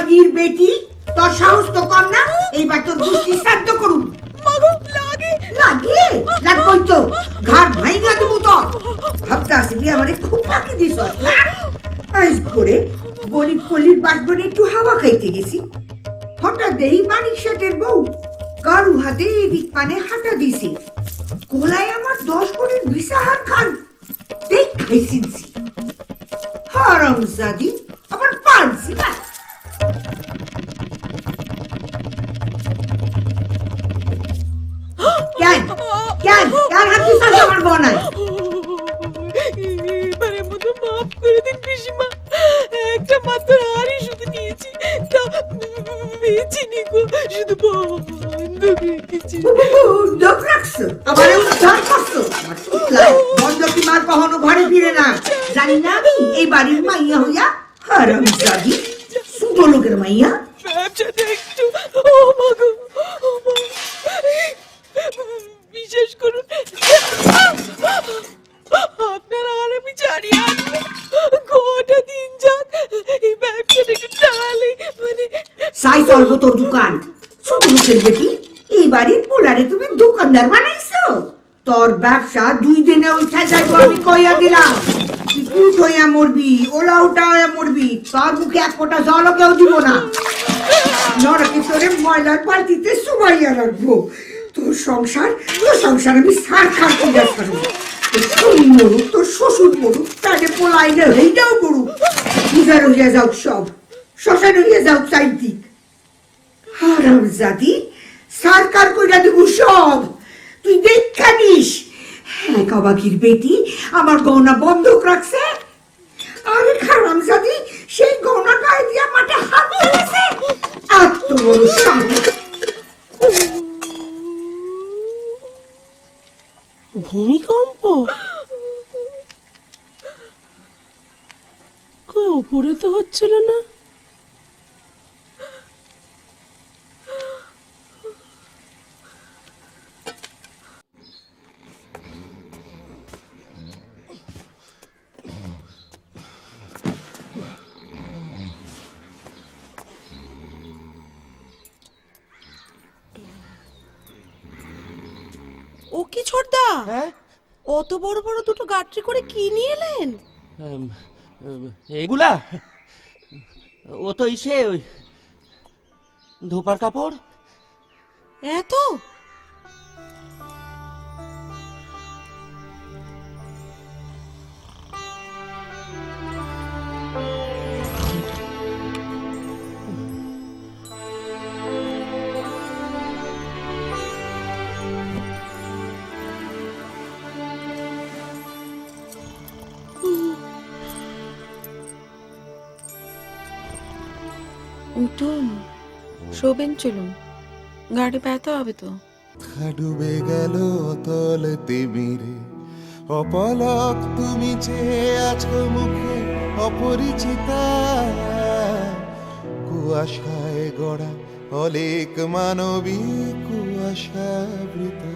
অবাগির বেটি তোর সাহস তো কম না? এইবার তোর গোষ্ঠী শ্রাদ্ধ করুন। মাগো লাগে। লাগে? লাগবই তো। ঘাট ভাইঙ্গা দেবো তো ভাবতে আসবি আমারে খুব ফাঁকি দিস। আজ করে গরিব কলির বাসবনে একটু হাওয়া খাইতে গেছি। হঠাৎ দেই মানিক শেটের বউ কারু হাতে এদিক পানে হাঁটা দিছে। কোলায় আমার দশ কোটির বিশাহার খান। দেখ খাইছিনছি। আবার পারছি না বনায় এবারের মতো মাফ করে দিন পিসিমা। একটা মাত্র হাড়ি শুধু নিয়েছি তা বেচিনি গো শুধু বন্ধ রেখেছি। লোক রাখছো? আবার উদ্ধার করছ? বন্ধ কি মার কখনো ঘরে ফিরে না? জানি না আমি এই বাড়ির মাইয়া হইয়া হারাম জাদি সুটো লোকের মাইয়া। ব্যবসাটা একটু ও মাগো চলবো তোর দোকান। ছোট বেটি এই বাড়ির পোলারে তুমি দোকানদার বানাইছো? তোর ব্যবসা দুই দিনে উঠে যাইবো আমি কইয়া দিলাম। কুট হইয়া মরবি ওলা উঠা হইয়া মরবি, তোর মুখে এক ফোঁটা জলও কেউ দিব না। নরকে তোরে ময়লার বালতিতে সুবাইয়া রাখব? তোর সংসার তোর সংসার আমি সার খার করিয়া ছাড়বো তোর শ্বশুর মরুক, তাকে হইটাও মরুক পূজার হইয়া যাও সব। শ্মশান হইয়া যাও চাইদিক হারাম জাতি কইরা সব। তুই দেখা নিস। হ্যাঁ বেটি, আমার গহনা বন্ধক রাখছে। আরে জাতি, সেই গহনা গায়ে দিয়া মাঠে সাহস ভূমিকম্প? কই তো হচ্ছিল না? ও কি ছোটদা? হ্যাঁ? অত বড় বড় দুটো গাটরি করে কি নিয়ে এলেন? এগুলা? ও তো ইসে ওই ধোপার কাপড়? এত উঠুন, শোবেন চলুন, গাড়ি পেতে হবে তো। ডুবে গেল অতল তিমিরে, অপলক তুমি চেয়ে আছো মুখে অপরিচিতা। কুয়াশায় গড়া অলেক মানবী কুয়াশা বৃতা